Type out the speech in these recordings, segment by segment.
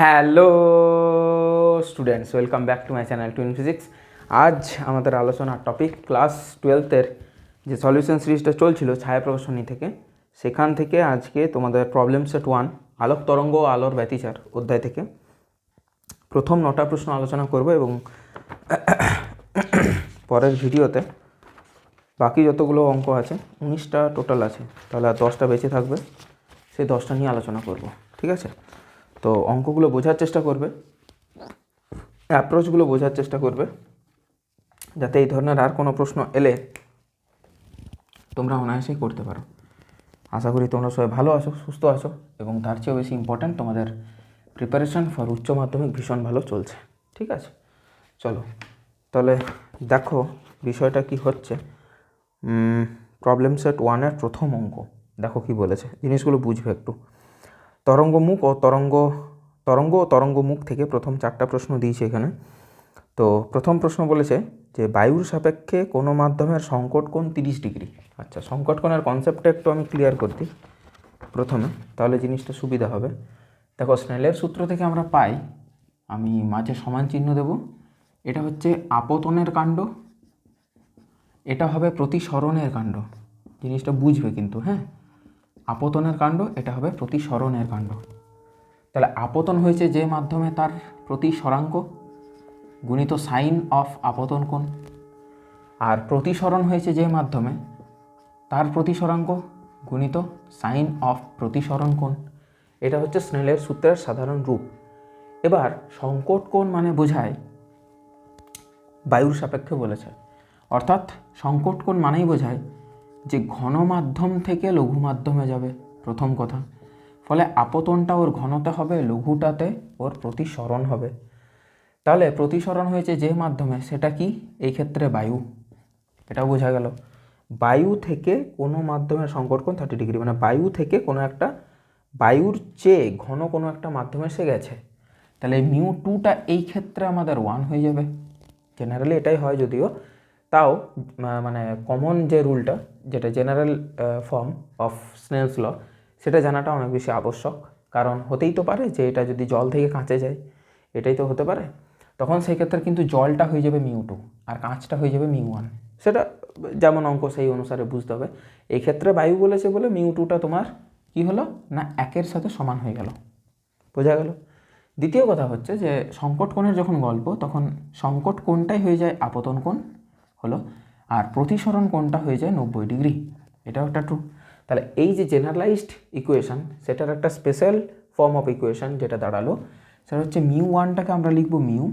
Hello students welcome back to my channel twin physics আজ আমাদের আলোচনার টপিক ক্লাস টুয়েলথের যে সলিউশন সিরিজটা চলছিল ছায়া প্রকাশনী থেকে, সেখান থেকে আজকে তোমাদের প্রবলেম সেট ওয়ান আলোক তরঙ্গ আলোর ব্যতিচার অধ্যায় থেকে। প্রথম নটা প্রশ্ন আলোচনা করব এবং পরের ভিডিওতে বাকি যতগুলো অঙ্ক আছে, উনিশটা টোটাল আছে, তাহলে আর দশটা বেঁচে থাকবে, সেই দশটা নিয়ে আলোচনা করব, ঠিক আছে? তো অঙ্কগুলো বোঝার চেষ্টা করবে অ্যাপ্রোচগুলো বোঝার চেষ্টা করবে, যাতে এই ধরনের আর কোনো প্রশ্ন এলে তোমরা অনায়াসেই করতে পারো। আশা করি তোমরা সবাই ভালো আছো, সুস্থ আছো এবং তার চেয়েও বেশি ইম্পর্ট্যান্ট তোমাদের প্রিপারেশন ফর উচ্চ মাধ্যমিক ভীষণ ভালো চলছে, ঠিক আছে? চলো, তাহলে দেখো বিষয়টা কি হচ্ছে। প্রবলেম সেট ওয়ানের প্রথম অঙ্ক, দেখো কি বলেছে, জিনিসগুলো বুঝবে একটু। তরঙ্গমুখ ও তরঙ্গ তরঙ্গ ও তরঙ্গমুখ থেকে প্রথম চারটা প্রশ্ন দিয়েছে এখানে। তো প্রথম প্রশ্ন বলেছে যে বায়ুর সাপেক্ষে কোনো মাধ্যমের সংকট কোণ তিরিশ ডিগ্রি। আচ্ছা সংকট কোণের কনসেপ্টটা একটু আমি ক্লিয়ার করতে প্রথমে, তাহলে জিনিসটা সুবিধা হবে। দেখো, স্নেলের সূত্র থেকে আমরা পাই, আমি মাঝে সমান চিহ্ন দেব, এটা হচ্ছে আপতনের কাণ্ড, এটা হবে প্রতিসরণের কাণ্ড। জিনিসটা বুঝবে কিন্তু হ্যাঁ? আপতনের কাণ্ড, এটা হবে প্রতিসরণের কাণ্ড। তাহলে আপতন হয়েছে যে মাধ্যমে তার প্রতিসরাঙ্ক, গুণিত সাইন অফ আপতন কোণ। আর প্রতিসরণ হয়েছে যে মাধ্যমে তার প্রতিসরাঙ্ক, গুণিত সাইন অফ প্রতিসরণ কোণ। এটা হচ্ছে স্নেলের সূত্রের সাধারণ রূপ। এবার সংকট কোণ মানে বোঝায়, বায়ুর সাপেক্ষে বলেছে। অর্থাৎ সংকট কোণ মানেই বোঝায় যে ঘন মাধ্যম থেকে লঘু মাধ্যমে যাবে, প্রথম কথা। ফলে আপতনটা ওর ঘনতে হবে, লঘুটাতে ওর প্রতিসরণ হবে। তাহলে প্রতিসরণ হয়েছে যে মাধ্যমে, সেটা কি? এই ক্ষেত্রে বায়ু। এটা বোঝা গেল। বায়ু থেকে কোনো মাধ্যমের সংকট কোণ থার্টি ডিগ্রি মানে বায়ু থেকে কোনো একটা, বায়ুর চেয়ে ঘন কোনো একটা মাধ্যমে এসে গেছে। তাহলে মিউ টুটা এই ক্ষেত্রে আমাদের ওয়ান হয়ে যাবে। জেনারেলি এটাই হয় যদিও তাও মানে কমন যে রুলটা যেটা general form of Snell's law সেটা জানাটা অনেক বেশি আবশ্যক। কারণ হতেই তো পারে যে এটা যদি জল থেকে কাঁচে যায়, এটাই তো হতে পারে। তখন সেই ক্ষেত্রে কিন্তু জলটা হয়ে যাবে মিউ টু আর কাঁচটা হয়ে যাবে মিউ ওয়ান সেটা যেমন অঙ্ক সেই অনুসারে বুঝতে হবে। এই ক্ষেত্রে বায়ু বলেছে বলে মিউ টুটা তোমার কি হলো? না, একের সাথে সমান হয়ে গেল। বোঝা গেল? দ্বিতীয় কথা হচ্ছে যে সংকট কোণের যখন গল্প, তখন সংকট কোণটাই হয়ে যায় আপতন কোণ। হলো। আর প্রতিসরণ কোণটা হয়ে যায়? নব্বই ডিগ্রি। এটাও একটা ট্রু তাহলে এই যে জেনারেলাইজড ইকুয়েশান সেটার একটা স্পেশাল ফর্ম অফ ইকুয়েশন যেটা দাঁড়াল, সেটা হচ্ছে মিউ ওয়ানটাকে আমরা লিখব মিউ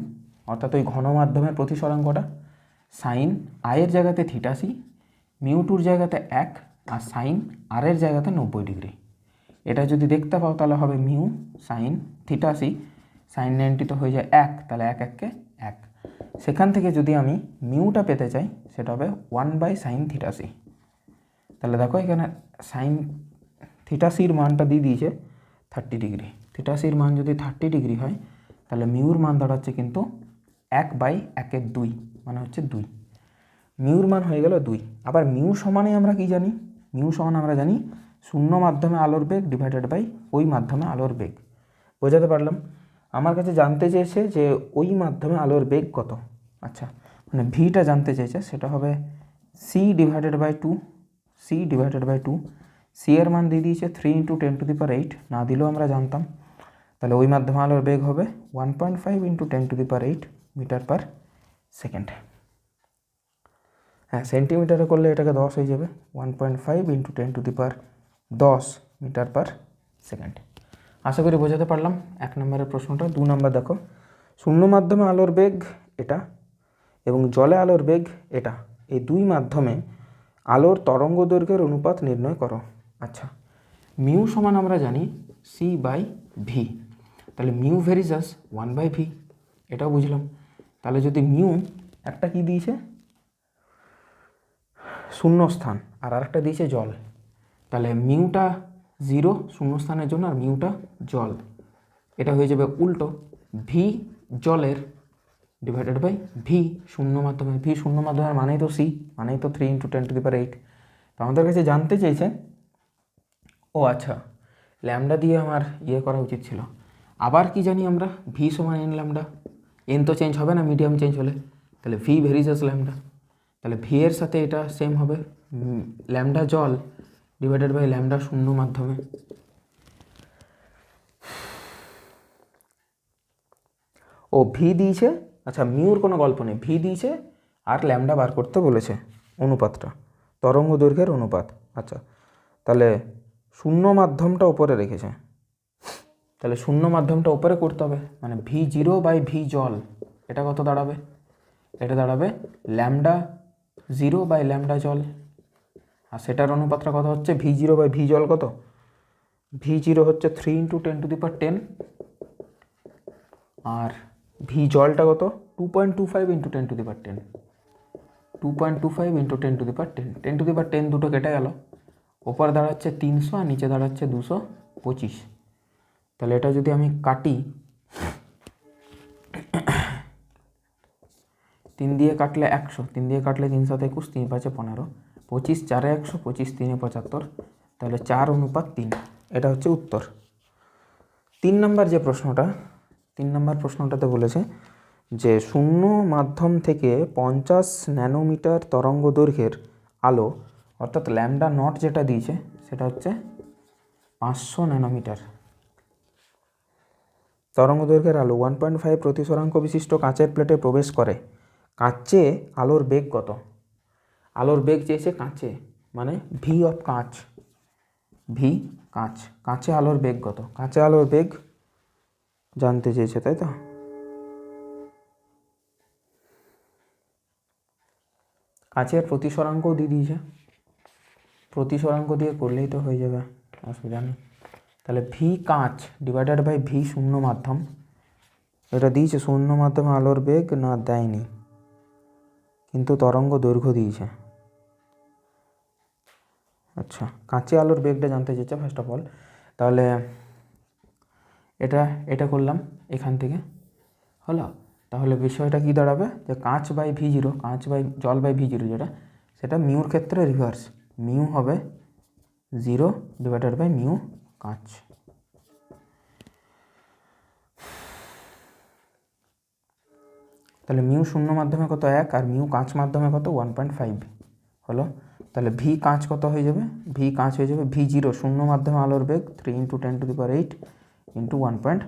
অর্থাৎ ওই ঘন মাধ্যমের প্রতিসরাঙ্কটা সাইন আয়ের জায়গাতে থিটাসি মিউ টুর জায়গাতে এক, আর সাইন আরের জায়গাতে নব্বই ডিগ্রি। এটা যদি দেখতে পাও তাহলে হবে mu sine theta c sine ninety তো হয়ে যায় এক, তাহলে এক এককে এক। সেখান থেকে যদি আমি মিউটা পেতে চাই, সেটা হবে ওয়ান বাই সাইন থিটাসি তাহলে দেখো এখানে সাইন থিটাসির মানটা দিয়ে দিয়েছে থার্টি ডিগ্রি থিটাসির মান যদি থার্টি ডিগ্রি হয়, তাহলে মিউর মান দাঁড়াচ্ছে কিন্তু এক বাই একের দুই মানে হচ্ছে দুই। মিউর মান হয়ে গেল দুই। আবার মিউ সমানে আমরা কি জানি? মিউ সমান আমরা জানি শূন্য মাধ্যমে আলোর বেগ ডিভাইডেড বাই ওই মাধ্যমে আলোর বেগ। বোঝাতে পারলাম? আমার কাছে জানতে চেয়েছে যে ওই মাধ্যমে আলোর বেগ কত? আচ্ছা মানে ভিটা জানতে চেয়েছে, সেটা হবে C divided by two C divided by two C এর মান দিয়ে দিয়েছে three into ten to the power eight না দিলেও আমরা জানতাম। তাহলে ওই মাধ্যমে আলোর বেগ হবে one point five into ten to the power eight metre per second হ্যাঁ সেন্টিমিটারে করলে এটাকে দশ হয়ে যাবে one point five into ten to the power দশ মিটার পার সেকেন্ড আশা করি বোঝাতে পারলাম। এক নম্বরের প্রশ্নটা, দু নম্বর দেখো। শূন্য মাধ্যমে আলোর বেগ এটা এবং জলে আলোর বেগ এটা। এই দুই মাধ্যমে আলোর তরঙ্গ দৈর্ঘ্যের অনুপাত নির্ণয় করো। আচ্ছা মিউ সমান আমরা জানি সি বাই ভি তাহলে mu varies as one by V এটাও বুঝলাম। তাহলে যদি মিউ একটা কি দিয়েছে? শূন্যস্থান আর আরেকটা দিয়েছে জল। তাহলে মিউটা জিরো শূন্যস্থানের জন্য আর মিউটা জল। এটা হয়ে যাবে উল্টো। ভি জলের ডিভাইডেড বাই ভি শূন্য মাধ্যমে। ভি শূন্য মাধ্যমের মানেই তো সি মানেই তো three into ten to the power eight তো আমাদের কাছে জানতে চেয়েছে ও আচ্ছা ল্যামডা দিয়ে আমার ইয়ে করা উচিত ছিল। আবার কি জানি আমরা ভি সমান এন ল্যামডা এন তো চেঞ্জ হবে না মিডিয়াম চেঞ্জ হলে। তাহলে ভি ভেরিজাস ল্যামডা তাহলে ভি এর সাথে এটা সেম হবে। ল্যামডা জল ডিভাইডেড বাই ল্যামডা শূন্য মাধ্যমে। ও ভি দিয়েছে আচ্ছা মিউর কোনো গল্প নেই। ভি দিয়েছে আর ল্যামডা বার করতে বলেছে অনুপাতটা, তরঙ্গ দৈর্ঘ্যের অনুপাত। আচ্ছা তাহলে শূন্য মাধ্যমটা ওপরে রেখেছে। তাহলে শূন্য মাধ্যমটা ওপরে করতে হবে মানে ভি জিরো বাই ভি জল, এটা কত দাঁড়াবে? এটা দাঁড়াবে ল্যামডা জিরো বাই ল্যামডা জল। আর সেটার অনুপাতটা কত হচ্ছে? ভি জিরো বাই ভি জল কত? ভি জিরো হচ্ছে three into ten to the power ten R V জলটা কত? Two point two five into ten to the power ten two point two five into ten to the power ten ten to the power ten দুটো কেটে গেল। ওপরে দাঁড়াচ্ছে তিনশো আর নিচে দাঁড়াচ্ছে দুশো পঁচিশ। তাহলে এটা যদি আমি কাটি, তিন দিয়ে কাটলে একশো, তিন দিয়ে কাটলে তিন সাত একুশ তিন পাঁচে পনেরো। পঁচিশ চারে একশো, পঁচিশ তিনে পঁচাত্তর, তাহলে চার অনুপাত তিন। এটা হচ্ছে উত্তর। তিন নম্বর যে প্রশ্নটা, তিন নম্বর প্রশ্নটাতে বলেছে যে, শূন্য মাধ্যম থেকে পঞ্চাশ ন্যানোমিটার তরঙ্গ দৈর্ঘ্যের আলো, অর্থাৎ ল্যামডা নট যেটা দিয়েছে, সেটা হচ্ছে পাঁচশো ন্যানোমিটার। তরঙ্গ দৈর্ঘ্যের আলো ওয়ান পয়েন্ট ফাইভ প্রতিসরাঙ্ক বিশিষ্ট কাঁচের প্লেটে প্রবেশ করে। কাঁচে আলোর বেগ কত? আলোর বেগ চেয়েছে কাঁচে মানে ভি অফ কাঁচ ভি কাঁচ। কাঁচে আলোর বেগ কত? কাঁচে আলোর বেগ জানতে চেয়েছে, তাই তো? কাঁচের প্রতিসরাঙ্কও দিয়ে দিয়েছে। প্রতিসরাঙ্ক দিয়ে করলেই তো হয়ে যাবে, অসুবিধা নেই। তাহলে ভি কাঁচ ডিভাইডেড বাই ভি শূন্য মাধ্যম, এটা দিয়েছে শূন্য মাধ্যমে আলোর বেগ না দেয়নি, কিন্তু তরঙ্গ দৈর্ঘ্য দিয়েছে। আচ্ছা কাঁচে আলোর বেগটা জানতে চেয়েছে ফার্স্ট অফ অল তাহলে এটা এটা করলাম এখান থেকে, হলো? তাহলে বিষয়টা কি দাঁড়াবে? যে কাঁচ বাই ভি জিরো কাঁচ বাই জল বাই ভি জিরো যেটা, সেটা মিউর ক্ষেত্রে রিভার্স মিউ হবে জিরো ডিভাইডেড বাই মিউ কাঁচ। তাহলে মিউ শূন্য মাধ্যমে কত এক, আর মিউ কাঁচ মাধ্যমে কত ওয়ান পয়েন্ট ফাইভ হলো। তাহলে ভি কাঁচ কত হয়ে যাবে? ভি কাঁচ হয়ে যাবে ভি জিরো শূন্য মাধ্যমে আলোর বেগ three into ten to the power eight into one point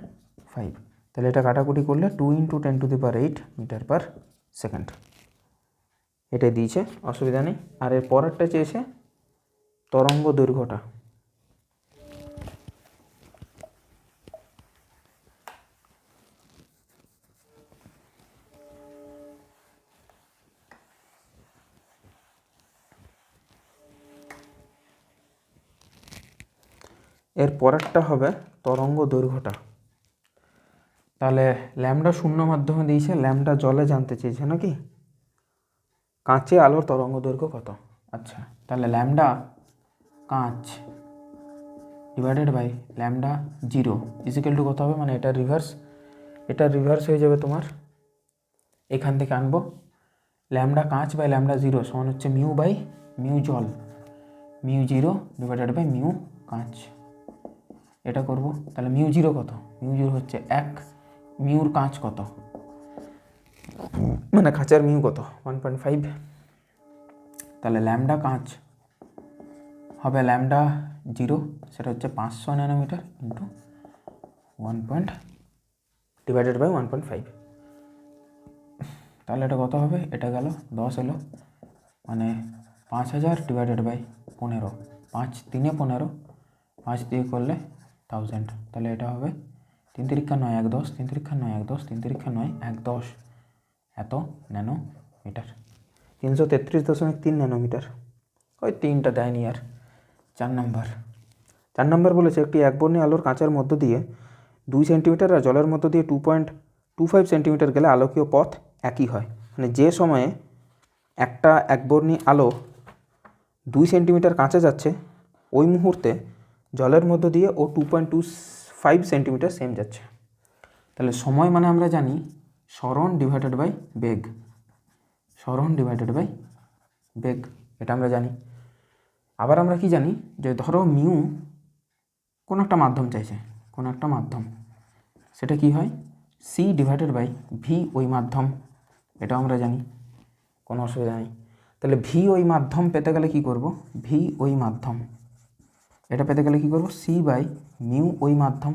five তাহলে এটা কাটাকুটি করলে two into ten to the power eight metre per second এটাই দিয়েছে, অসুবিধা নেই। আর এর পরেরটা চেয়েছে তরঙ্গ দৈর্ঘ্যটা। এর পরেরটা হবে তরঙ্গ দৈর্ঘ্যটা। তাহলে ল্যামডা শূন্য মাধ্যমে দিয়েছে, ল্যামডা জলে জানতে চেয়েছে নাকি? কাঁচে আলোর তরঙ্গ দৈর্ঘ্য কত? আচ্ছা তাহলে ল্যামডা কাঁচ divided by lambda zero. Is equal to কত হবে? মানে এটা রিভার্স এটা রিভার্স হয়ে যাবে তোমার। এখান থেকে আনব। ল্যামডা কাঁচ বাই ল্যামডা জিরো সমান হচ্ছে মিউ বাই মিউ জল। Mu zero divided by mu কাঁচ। এটা করব। তাহলে মিউ জিরো কত? মিউ জিরো হচ্ছে এক। মিউর কাঁচ কত? মানে কাঁচের মিউ কত? One point five. তাহলে ল্যামডা কাঁচ হবে ল্যামডা জিরো। সেটা হচ্ছে পাঁচশো nanometre into one point divided by one point five. তাহলে এটা কত হবে? এটা গেল দশ এলো। মানে পাঁচ হাজার ডিভাইডেড বাই পনেরো। পাঁচ তিনে পনেরো। পাঁচ দিয়ে করলে থাউজেন্ড তাহলে এটা হবে তিন তিরিক্ষা নয়, এক দশ, তিন তিরিক্ষা নয়, এক দশ, তিন তিরিক্ষা নয়, এক দশ। এত ন্যানো মিটার তিনশো তেত্রিশ দশমিক তিন ন্যানোমিটার। ওই তিনটা দেয়নি আর, চার নাম্বার। চার নাম্বার বলেছে একটি একবর্ণী আলোর কাঁচের মধ্য দিয়ে দুই সেন্টিমিটার আর জলের মধ্য দিয়ে two point two five centimetre গেলে আলোকীয় পথ একই হয়। মানে যে সময়ে একটা একবর্ণী আলো দুই সেন্টিমিটার কাঁচে যাচ্ছে, ওই মুহূর্তে জলের মধ্য দিয়ে ও two point two five centimetre same যাচ্ছে। তাহলে সময় মানে আমরা জানি স্মরণ ডিভাইডেড বাই বেগ। স্মরণ ডিভাইডেড বাই বেগ, এটা আমরা জানি। আবার আমরা কি জানি? যে ধরো মিউ কোনো একটা মাধ্যম চাইছে, কোনো একটা মাধ্যম। সেটা কি হয়? সি ডিভাইডেড বাই ভি ওই মাধ্যম, এটাও আমরা জানি। কোনো অসুবিধা নেই। তাহলে ভি ওই মাধ্যম পেতে গেলে কি করব? ভি ওই মাধ্যম। এটা পেতে গেলে কি করব? সি বাই মিউ ওই মাধ্যম।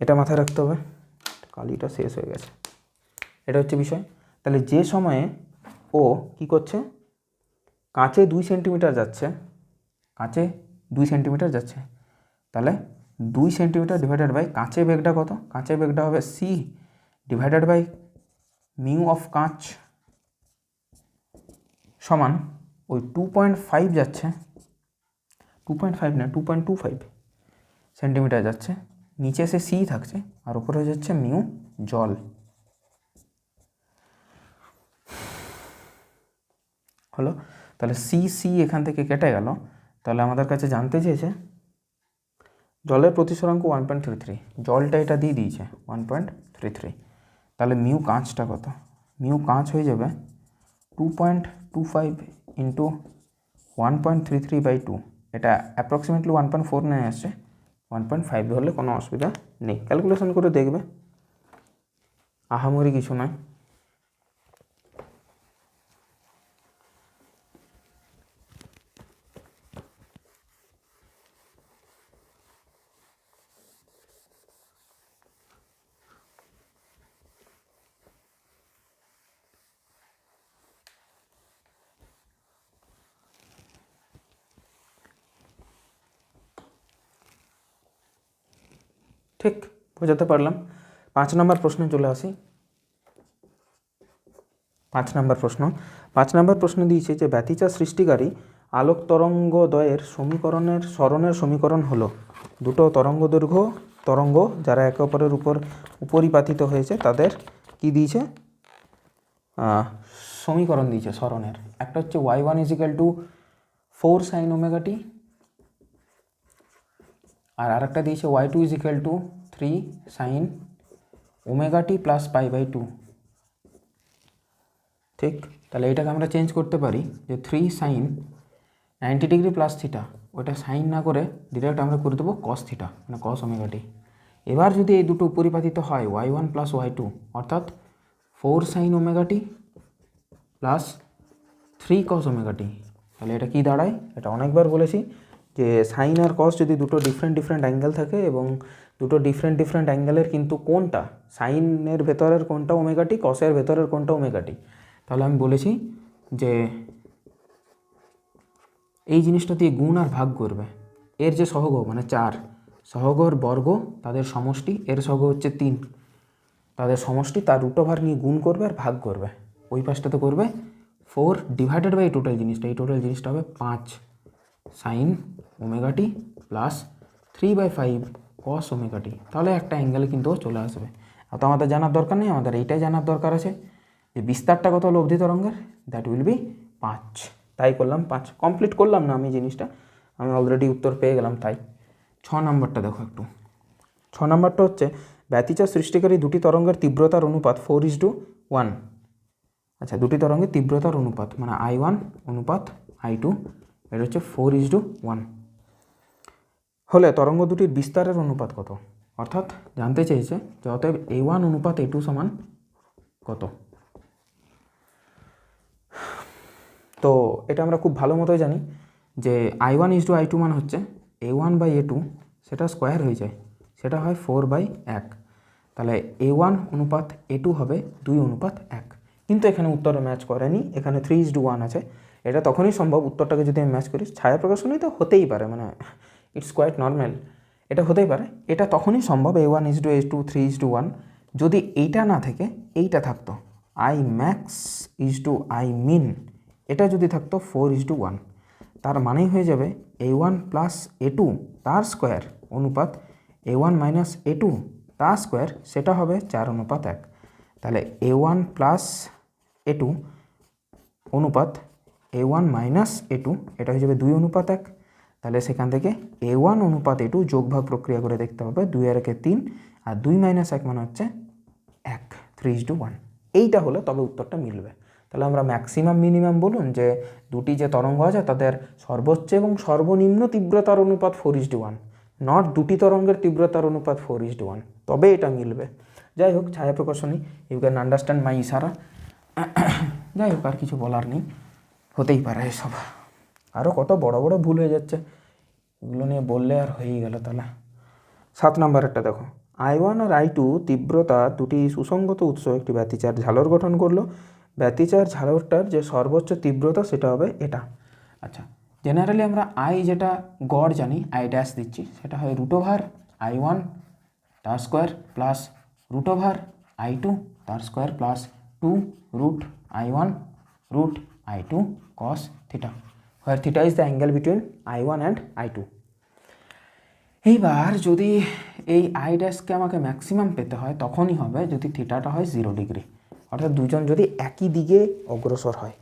এটা মাথায় রাখতে হবে। কালিটা শেষ হয়ে গেছে। এটা হচ্ছে বিষয়। তাহলে যে সময়ে ও কি করছে? কাঁচে দুই সেন্টিমিটার যাচ্ছে। কাঁচে দুই সেন্টিমিটার যাচ্ছে। তাহলে দুই সেন্টিমিটার ডিভাইডেড বাই কাঁচে বেগটা কত? কাঁচে বেগটা হবে C divided by mu of কাঁচ সমান ওই টু পয়েন্ট ফাইভ যাচ্ছে। টু পয়েন্ট ফাইভ না two point two five centimetre যাচ্ছে। নিচে সে সি থাকছে, আর উপরে হয়ে যাচ্ছে মিউ জল। হলো? তাহলে সি সি এখান থেকে কেটে গেল। তাহলে আমাদের কাছে জানতে চেয়েছে, জলের প্রতিসরাঙ্ক ওয়ান পয়েন্ট থ্রি থ্রি জলটা এটা দিয়ে দিয়েছে ওয়ান পয়েন্ট থ্রি থ্রি তাহলে মিউ কাঁচটা কত? মিউ কাঁচ হয়ে যাবে two point two five into one point three three by two এটা approximately one point four nine আসছে ওয়ান পয়েন্ট ফাইভ ধরলে কোনো অসুবিধা নেই। ক্যালকুলেশন করে দেখবে। আহামরি কিছু নয়। ঠিক বোঝাতে পারলাম। পাঁচ নম্বর প্রশ্নে চলে আসি। পাঁচ নম্বর প্রশ্ন। পাঁচ নম্বর প্রশ্ন দিয়েছে যে, ব্যতিচা সৃষ্টিকারী আলোক তরঙ্গদ্বয়ের সমীকরণের স্মরণের সমীকরণ হলো। দুটো তরঙ্গ দৈর্ঘ্য, তরঙ্গ যারা একে অপরের উপর উপরিপাতিত হয়েছে, তাদের কি দিয়েছে? সমীকরণ দিয়েছে স্মরণের। একটা হচ্ছে Y one is equal to four sine omega t আর আরেকটা দিয়েছে Y two is equal to three sine omega t plus pi by two ঠিক, তাহলে এটাকে আমরা চেঞ্জ করতে পারি যে three sine ninety degree plus theta ওটা সাইন না করে ডিরেক্ট আমরা করে দেবো কস থিটা মানে কস ওমেগা টি এবার যদি এই দুটো পরিপাতিত হয় Y one plus Y two অর্থাৎ four sine omega t plus three cos omega t তাহলে এটা কি দাঁড়ায়? এটা অনেকবার বলেছি যে সাইন আর কস যদি দুটো ডিফারেন্ট ডিফারেন্ট অ্যাঙ্গেল থাকে এবং দুটো ডিফারেন্ট ডিফারেন্ট অ্যাঙ্গেলের কিন্তু কোনটা? সাইনের ভেতরের কোনটা ওমেগাটি কসের ভেতরের কোনটা ওমেগাটি তাহলে আমি বলেছি যে এই জিনিসটা দিয়ে গুণ আর ভাগ করবে। এর যে সহগ মানে চার, সহগর বর্গ তাদের সমষ্টি, এর সহগ হচ্ছে তিন। তাদের সমষ্টি তার রুট ওভার নিয়ে গুণ করবে আর ভাগ করবে। ওই পাশটাতে করবে ফোর ডিভাইডেড বাই টোটাল জিনিসটা। এই টোটাল জিনিসটা হবে পাঁচ। Sine omega t plus three by five cos omega t তাহলে একটা অ্যাঙ্গেলে কিন্তু চলে আসবে। আর তো আমাদের জানার দরকার নেই, আমাদের এইটাই জানার দরকার আছে যে বিস্তারটা কত হলো অবধি তরঙ্গের? দ্যাট উইল বি পাঁচ। তাই করলাম পাঁচ। কমপ্লিট করলাম না আমি জিনিসটা। আমি অলরেডি উত্তর পেয়ে গেলাম তাই। ছ নম্বরটা দেখো একটু। ছ নম্বরটা হচ্ছে, ব্যতিচার সৃষ্টিকারী দুটি তরঙ্গের তীব্রতার অনুপাত ফোর ইস টু ওয়ান আচ্ছা দুটি তরঙ্গের তীব্রতার অনুপাত মানে আই ওয়ান অনুপাত আই টু এটা হচ্ছে ফোর ইজ টু ওয়ান হলে তরঙ্গ দুটির বিস্তারের অনুপাত কত? অর্থাৎ জানতে চেয়েছে যে অতএব এ ওয়ান অনুপাত এ টু সমান কত? তো এটা আমরা খুব ভালো মতোই জানি যে I one is to I two মান হচ্ছে A one by A two সেটা স্কোয়ার হয়ে যায়। সেটা হয় ফোর বাই এক। তাহলে এ ওয়ান অনুপাত এ টু হবে দুই অনুপাত এক। কিন্তু এখানে উত্তরে ম্যাচ করেনি। এখানে থ্রি ইজ টু ওয়ান আছে। এটা তখনই সম্ভব, উত্তরটাকে যদি আমি ম্যাচ করি, ছায়া প্রকাশনই তো হতেই পারে মানে ইটস কোয়াইট নর্মাল এটা হতেই পারে, এটা তখনই সম্ভব A one is to A two three is to one যদি এইটা না থেকে, এইটা থাকতো I max is to I min এটা যদি থাকতো ফোর ইজ টু ওয়ান তার মানেই হয়ে যাবে A one plus A two তার স্কোয়ার অনুপাত A one minus A two তার স্কোয়ার সেটা হবে চার অনুপাত এক, তাহলে A one plus A two অনুপাত A one minus A two এটা হয়ে যাবে দুই অনুপাত এক। তাহলে সেখান থেকে এ ওয়ান অনুপাত এ টু যোগভাগ প্রক্রিয়া করে দেখতে হবে, দুই আর একে তিন, আর দুই মাইনাস এক মানে হচ্ছে এক থ্রি ইজ টু ওয়ান এইটা হলে, তবে উত্তরটা মিলবে। তাহলে আমরা ম্যাক্সিমাম মিনিমাম বলুন যে দুটি যে তরঙ্গ আছে, তাদের সর্বোচ্চ এবং সর্বনিম্ন তীব্রতার অনুপাত ফোর টু ওয়ান নট দুটি তরঙ্গের তীব্রতার অনুপাত ফোর ইস ওয়ান তবে এটা মিলবে। যাই হোক, Chhaya Prakashani you can understand my ইশারা। যাই হোক, আর কিছু বলার নেই। হতেই পারে এসব। আরও কত বড় বড় ভুল হয়ে যাচ্ছে, এগুলো নিয়ে বললে আর হয়েই গেল তাহলে সাত নম্বরেরটা দেখো। আই ওয়ান আর আই টু তীব্রতা দুটি সুসংগত উৎস, একটি ব্যতিচার ঝালর গঠন করল। ব্যতিচার ঝালরটার যে সর্বোচ্চ তীব্রতা, সেটা হবে এটা। আচ্ছা জেনারেলি আমরা আই যেটা গড় জানি, আই ড্যাশ দিচ্ছি, সেটা হয় রুট ওভার আই ওয়ান তার square plus root over I two তার square plus two root I one cos theta where theta is the angle between I one and I two এইবার যদি এই I ড্যাশকে আমাকে maximum পেতে হয়, তখনই হবে যদি থিটাটা হয় জিরো ডিগ্রি অর্থাৎ দুজন যদি একই দিকে অগ্রসর হয়,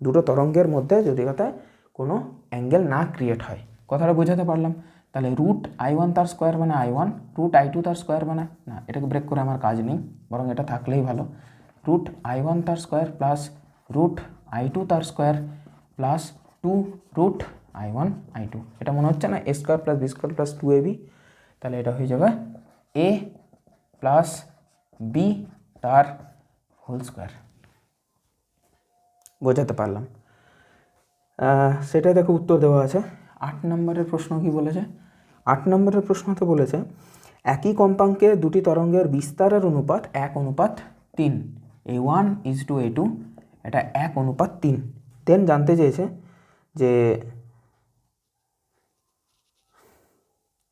দুটো তরঙ্গের মধ্যে যদি কথায় কোনো অ্যাঙ্গেল না ক্রিয়েট হয়। কথাটা বোঝাতে পারলাম? তাহলে রুট আই ওয়ান তার স্কোয়ার মানে I one root I two তার স্কোয়ার মানে না, এটাকে ব্রেক করে আমার কাজ নেই, বরং এটা থাকলেই ভালো। রুট আই ওয়ান তার square plus root I two তার square plus two root I one I two এটা মনে হচ্ছে না? A square plus B square plus two A B তাহলে এটা হয়ে যাবে এ প্লাস বি তার হোল স্কোয়ার বোঝাতে পারলাম। সেটা দেখো উত্তর দেওয়া আছে। আট নম্বরের প্রশ্ন কি বলেছে? আট নম্বরের প্রশ্নতে বলেছে, একই কম্পাঙ্কে দুটি তরঙ্গের বিস্তারের অনুপাত এক অনুপাত তিন। A one is to A two এটা এক অনুপাত তিন। দেন জানতে চেয়েছে যে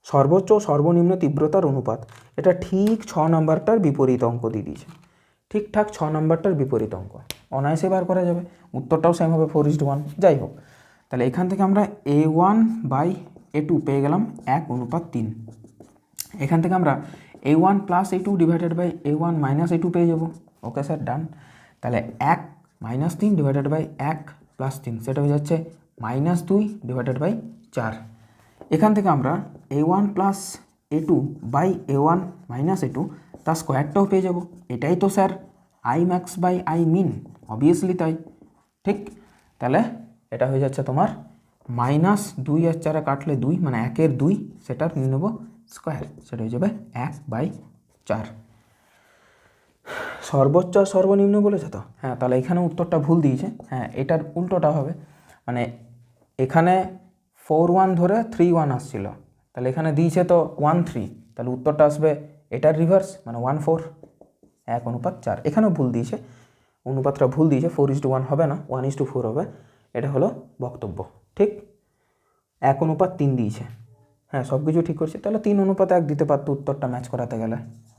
সর্বোচ্চ ও সর্বনিম্ন তীব্রতার অনুপাত, এটা ঠিক ছ নম্বরটার বিপরীত অঙ্ক দিয়ে দিয়েছে। ঠিকঠাক ছ নম্বরটার বিপরীত অঙ্ক। অনায়াসে বার করা যাবে। উত্তরটাও সেম হবে ফোর ইস্ট ওয়ান যাই হোক, তাহলে এখান থেকে আমরা A one by A two পেয়ে গেলাম এক অনুপাত তিন। এখান থেকে আমরা A one plus A two divided by A one minus A two পেয়ে যাব। ওকে স্যার ডান তাহলে এক মাইনাস তিন ডিভাইডেড বাই এক প্লাস তিন, সেটা হয়ে যাচ্ছে মাইনাস দুই ডিভাইডেড বাই চার। এখান থেকে আমরা A one plus A two by A one minus A two তার স্কোয়ারটাও পেয়ে যাব। এটাই তো sir I max by I min obviously তাই। ঠিক? তাহলে এটা হয়ে যাচ্ছে তোমার মাইনাস দুই আর চারে কাটলে দুই মানে একের দুই সেটার নিয়ে নেব স্কোয়ার সেটা হয়ে যাবে এক বাই চার। সর্বোচ্চ আর সর্বনিম্ন বলেছে তো? হ্যাঁ তাহলে এখানে উত্তরটা ভুল দিয়েছে। হ্যাঁ এটার উল্টোটা হবে। মানে এখানে ফোর ওয়ান ধরে থ্রি ওয়ান আসছিল। তাহলে এখানে দিয়েছে তো ওয়ান থ্রি তাহলে উত্তরটা আসবে এটার রিভার্স মানে ওয়ান ফোর এক অনুপাত চার। এখানেও ভুল দিয়েছে। অনুপাতটা ভুল দিয়েছে। ফোর ইস টু ওয়ান হবে না ওয়ান ইস টু ফোর হবে। এটা হলো বক্তব্য, ঠিক? এক অনুপাত তিন দিয়েছে। হ্যাঁ সব কিছু ঠিক করছে। তাহলে তিন অনুপাত এক দিতে পারতো উত্তরটা ম্যাচ করাতে গেলে।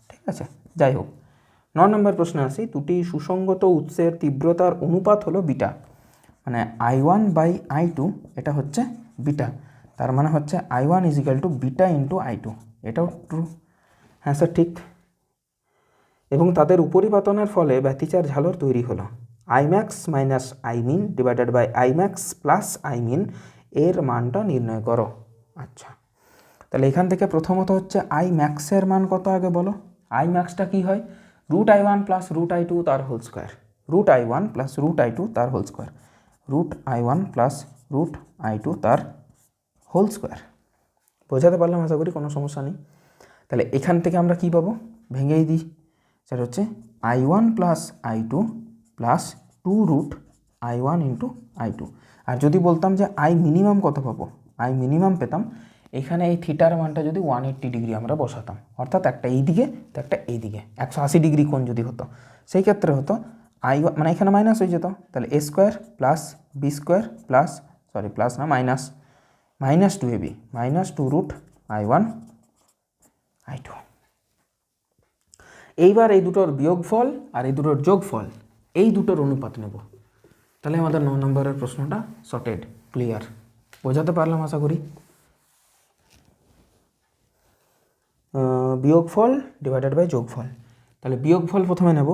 ঠিক আছে? যাই হোক। ন নম্বর প্রশ্নে আসি, দুটি সুসঙ্গত উৎসের তীব্রতার অনুপাত হলো বিটা। মানে I one by I two এটা হচ্ছে বিটা। তার মানে হচ্ছে I one is equal to beta into I two এটাও ট্রু হ্যাঁ স্যার ঠিক। এবং তাদের উপরিপাতনের ফলে ব্যতিচার ঝালর তৈরি হলো। I max minus I min divided by I max plus I min এর মানটা নির্ণয় করো। আচ্ছা। তাহলে এখান থেকে প্রথমত হচ্ছে আই ম্যাক্সের মান কত আগে বলো? আই ম্যাক্সটা কী হয়? Root I one plus root I two তার whole square root I one plus root I two তার whole square root I one plus root I two তার হোল স্কোয়ার বোঝাতে পারলাম আশা করি, কোনো সমস্যা নেই। তাহলে এখান থেকে আমরা কি পাবো? ভেঙেই দিই। সেটা হচ্ছে I one plus I two plus two root I one into I two আর যদি বলতাম যে আই মিনিমাম কত পাবো? আই মিনিমাম পেতাম এখানে এই থিটার মানটা যদি ওয়ান এইট্টি ডিগ্রি আমরা বসাতাম, অর্থাৎ একটা এই দিকে তো একটা এই দিকে একশো আশি ডিগ্রি কোণ যদি হতো, সেই ক্ষেত্রে হতো আই মানে এখানে মাইনাস হয়ে যেত, তাহলে A square plus B square plus sorry plus না minus minus two A B minus two root I one I two এইবার এই দুটোর বিয়োগফল আর এই দুটোর যোগফল, এই দুটোর অনুপাত নেব। তাহলে আমাদের ন নম্বরের প্রশ্নটা সর্টেড ক্লিয়ার বোঝাতে পারলাম আশা করি? বিয়োগফল ডিভাইডেড বাই যোগফল তাহলে বিয়োগফল প্রথমে নেব।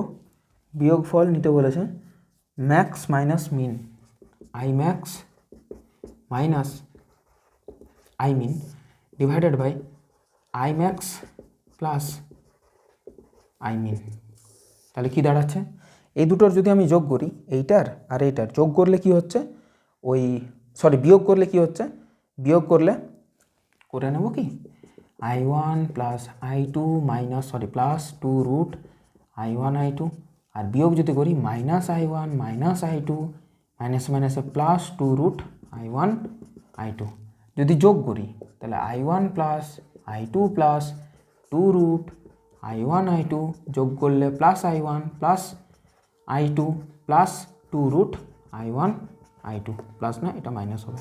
বিয়োগফল নিতে বলেছে max minus min I max minus I min divided by I max plus I min তাহলে কি দাঁড়াচ্ছে? এই দুটোর যদি আমি যোগ করি, এইটার আর এইটার, যোগ করলে কি হচ্ছে? ওই সরি বিয়োগ করলে কি হচ্ছে? বিয়োগ করলে, করে নেব কি? I one plus I two minus sorry plus two root I one I two আর বিয়োগ যদি করি minus I one minus I two minus মাইনাসে plus two root I one I two যদি যোগ করি, তাহলে I one plus I two plus two root I one I two যোগ করলে plus I one plus I two plus two root I one I two plus না, এটা minus হবে।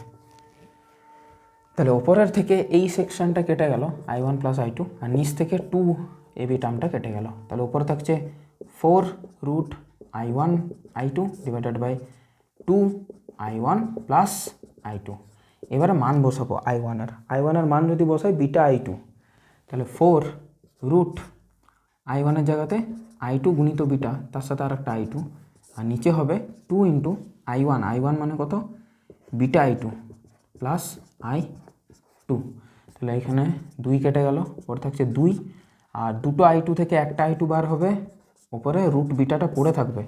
তাহলে ওপরের থেকে এই সেকশনটা কেটে গেল I one plus I two আর নিচ থেকে টু এবি টার্মটা কেটে গেল। তাহলে উপরে থাকছে four root I one I two divided by two I one plus I two এবারে মান বসাবো আই ওয়ানের আই ওয়ানের মান যদি বসাই বিটা আই টু তাহলে ফোর রুট আই ওয়ানের জায়গাতে আই টু গুণিত বিটা তার সাথে আর একটা আই টু আর নিচে হবে two into I one I one মানে কত? Beta I two plus I two. তাহলে এখানে দুই কেটে গেল ওর থাকছে দুই, আর দুটো আই টু থেকে একটা আই টু বার হবে ওপরে রুট বিটাটা পড়ে থাকবে।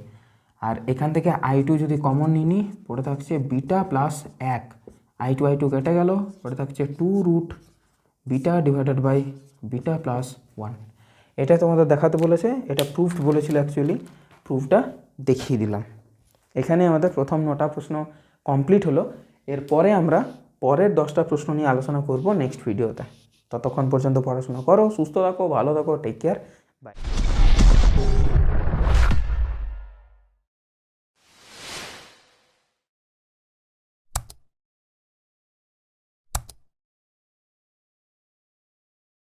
আর এখান থেকে আই টু যদি কমন নিই নি পড়ে থাকছে বিটা প্লাস এক। আই টু আই টু কেটে গেল, পড়ে থাকছে two root beta divided by beta plus one এটা তোমাদের দেখাতে বলেছে, এটা প্রুফড বলেছিল অ্যাকচুয়ালি প্রুফটা দেখিয়ে দিলাম। এখানে আমাদের প্রথম নটা প্রশ্ন কমপ্লিট হলো, এরপরে আমরা পরের দশটা প্রশ্ন নিয়ে আলোচনা করব নেক্সট ভিডিওতে ততক্ষণ পর্যন্ত পড়াশোনা করো, সুস্থ থাকো, ভালো থাকো টেক কেয়ার বাই